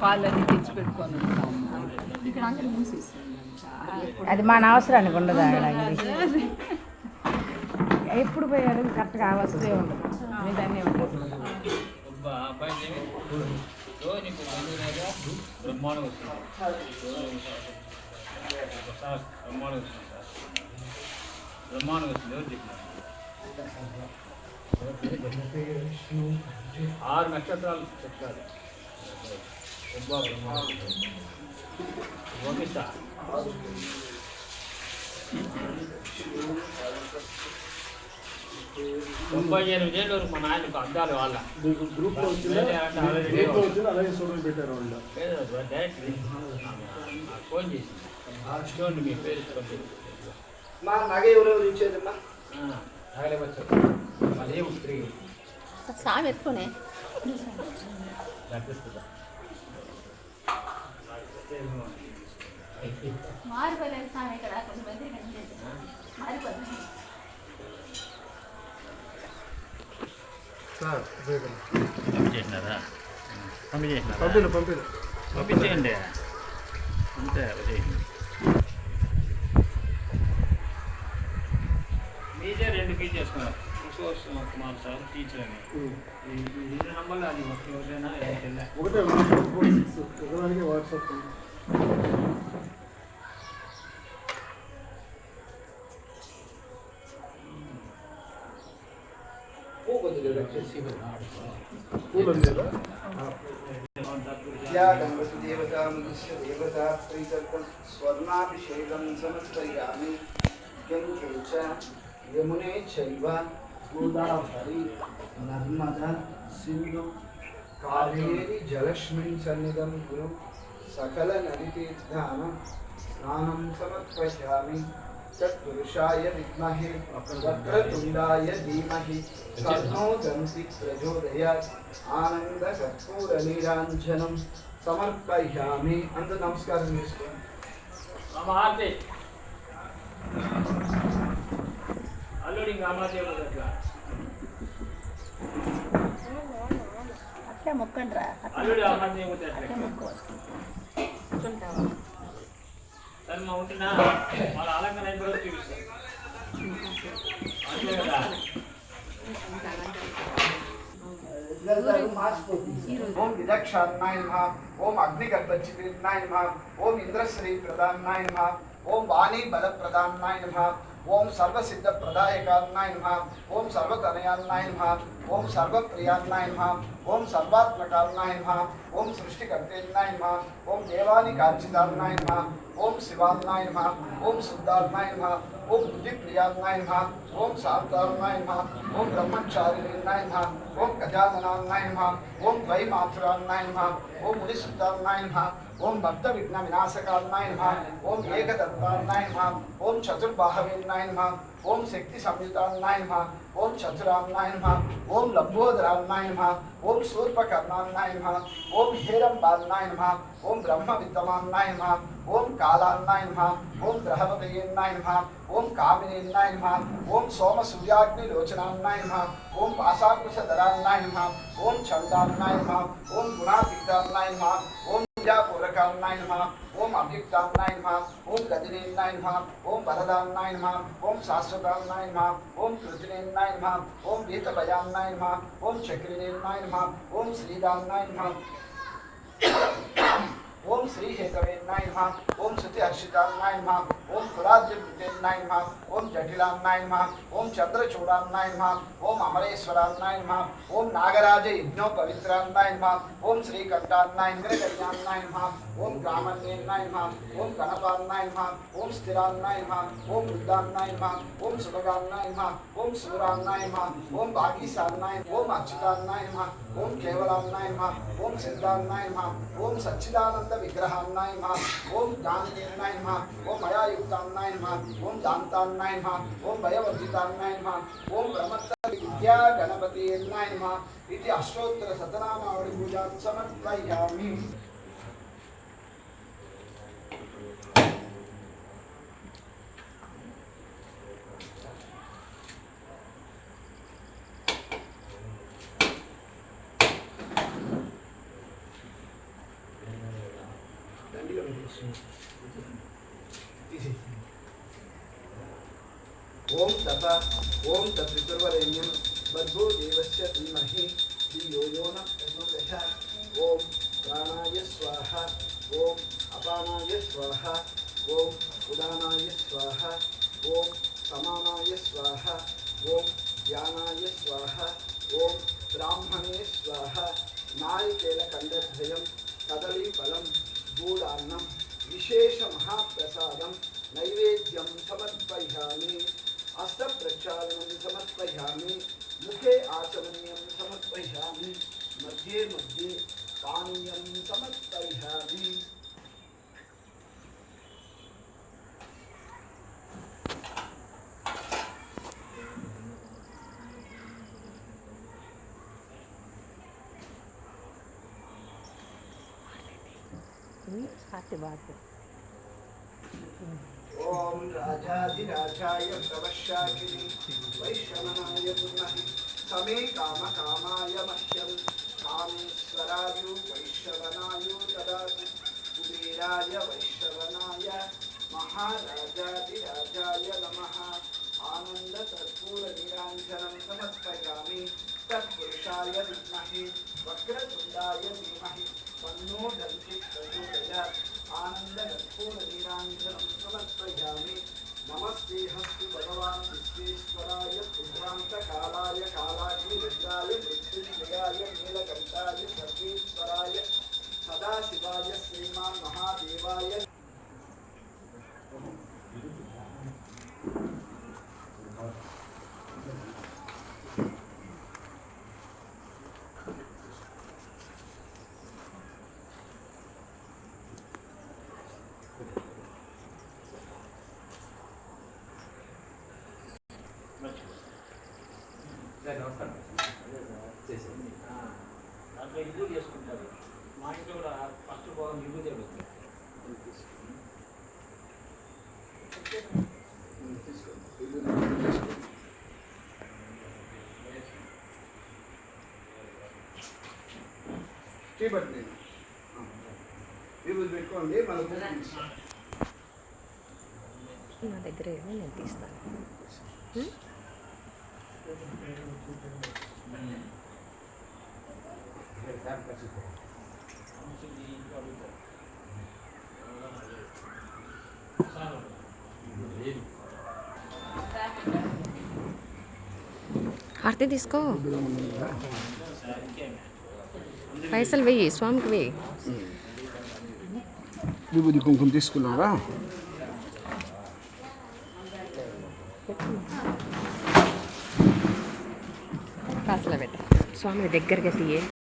పాలన్నీ తెచ్చి పెట్టుకొని ఇక్కడ అంగడి మూసేస్తున్నాం అది మన అవసరానికి ఉండదు అక్కడ ఎప్పుడు పోయారు కరెక్ట్గా ఆ ఉండదు. దాన్ని ఉండదు బ్రహ్మాండం వచ్చింది ఎవరు ఆరు నక్షత్రాలు చెప్తారు తొంభై ఎనిమిది ఏళ్ళు మా నాయనకు అద్దాలు వాళ్ళ. మీకు గ్రూప్లో వచ్చిందా గ్రూప్లో వచ్చిందా అలాగే స్టోరీ పెట్టారు వాళ్ళు. లేదు డైరెక్ట్ ఫోన్ చేసి. చూడండి మీ పేరు మా నగ ఎవరెవరు ఇచ్చేదమ్మా వచ్చు అదే స్త్రీ. సామె ఎత్తుకునే మారిపోలేదు స్వామి ఇక్కడ కొంతమంది మారిపోతుంది పంపించేసినారా పంపించేసినారా పంపిణీ పంపిణీ పంపించేయండి అంతే వచ్చేయండి మీజే రెండు కేజీ వేసుకున్నారు source of Malta, teacher. He's humble and he was in a What a WhatsApp. या गणपतिदेवता मनुष्य देवता त्रिसर्गं स्वर्णाभिषेकं समर्पयामि किं किञ्च यमुने चैव గణపతి దేవతా ముఖ్య దేవతా ప్రీతర్థం స్వర్ణాభిషేకం సమర్పయామి గంగే చ యమునే చైవ గోదావరి నర్మద సింధు కావేరి జలస్మిన్ సన్నిధం గురు సకల నదితీర్థానం స్నానం సమర్పయామి తత్పురుషాయ విద్మహే వక్రతుండాయ ధీమహి తన్నో దంతి ప్రచోదయాత్ ఆనంద కర్పూర నీరాంజనం సమర్పయామి అంత నమస్కారం చేసుకోండి మామ ఆర్తి అల్లుడి ఇంకా అమ్మాదేవి అట్లా అట్లే మొక్కండి రా అల్లుడి అమ్మాదేవి అట్లా అట్లే మొక్కోవాలి సరే మా ఉంటున్నా వాళ్ళ ओम सर्व सिद्ध प्रदायकान्नाय नमः ओम सर्व सर्वतनयान्नाय नमः ओम सर्व प्रियान्नाय नमः ओम सर्वात्मकान्नाय नमः ओम सृष्टिकर्तेन्नाय नमः ओम देवानि काचिदान्नाय नमः ओम शिवान्नाय नमः ओम शुद्धान्नाय नमः ओम बुद्धि प्रियान्नाय नमः ओम शांतान्नाय नमः ओम ब्रह्मचारिणाय नमः ओम गजाननान्नाय नमः ओम द्वैमातुरान्नाय नमः ओम मुनिशुद्धान्नाय नमः ओम भक्त विघ्न विनाशकालनाय नमः ओम एकदत्तालनाय नमः ओम चतुर्बाहवेलनाय नमः ओम शक्ति संयुतालनाय नमः ओम चतुरालनाय नमः ओम लंबोदरालनाय नमः ओम शूर्पकर्णालनाय नमः ओम हेरम्बालनाय नमः ओम ब्रह्म विद्यमालनाय नमः ओम कालालनाय नमः ओम ग्रहपतयेन्नाय नमः ओम कामिनेन्नाय नमः ओम सोम सूर्याग्निलोचनालनाय नमः ओम पाशाकुशदलालनाय नमः ओम छंदालनाय नमः ओम गुणातीतालनाय नमः ओम வித்யாபூரகான்னாய் நம ஓம் அபியுக்தான்னாய் நம ஓம் கஜினேன்னாய் நம ஓம் வரதான்னாய் நம ஓம் சாஸ்வதான்னாய் நம ஓம் கிருத்தினேன்னாய் நம ஓம் வீதபயான்னாய் நம ஓம் சக்ரினேன்னாய் நம ஓம் ஸ்ரீதான்னாய் நம ओम श्री हेतवे नाय नमः ओम श्रुति हर्षिता नाय नमः ओम कुलाद्युते नाय नमः ओम जटिला नाय नमः ओम चंद्रचूड़ा नाय नमः ओम अमरेश्वरा नाय नमः ओम नागराज यज्ञो पवित्रा नाय नमः ओम श्री कंठा नाय कल्याण नाय नमः ओम ग्रामण्ये नाय नमः ओम कनपा नाय नमः ओम स्थिरा नाय नमः ओम वृद्धा नाय नमः ओम सुभगा नाय नमः ओम सुरा नाय नमः ओम भागीसा नाय ओम अच्युता नाय नमः ओम केवला नाय नमः ओम सिद्धा नाय नमः ओम सच्चिदानंद విగ్రహాన్నాయ నమ ఓం జ్ఞానదేవనాయ నమ ఓం మయాయుక్తాన్నాయ నమ ఓం దాంతాన్నాయ నమ ఓం భయవర్జితాన్నాయ నమ ఓం బ్రహ్మత్త విద్యా గణపతియన్నాయ నమ ఇది అష్టోత్తర సతనామావళి పూజా సమర్పయామి. ओम तप ओम तत्पितुर्वरेण्यं बद्भोदेवस्य धीमहि धियो यो न ओम प्राणाय स्वाहा। ओम अपानाय स्वाहा। ओम उदानाय स्वाहा। ओम समानाय स्वाहा। भी साथ बात ओम राजाधिराजाय समे काम कामाय దాంట్లో ఇల్లు చేసుకుంటారు మా ఇంట్లో కూడా ఫస్ట్ భాగం ఇల్లు జరుగుతుంది చేపట్టింది విభూతి పెట్టుకోండి మన నా దగ్గర ఏమో నేను తీస్తాను. హారతి తీసుకో పైసలు వెయ్యి స్వామికి వెయ్యి విభూతి కుంకుమ తీసుకున్నారా కాసులో పెట్ట. స్వామి దగ్గరగా తీయే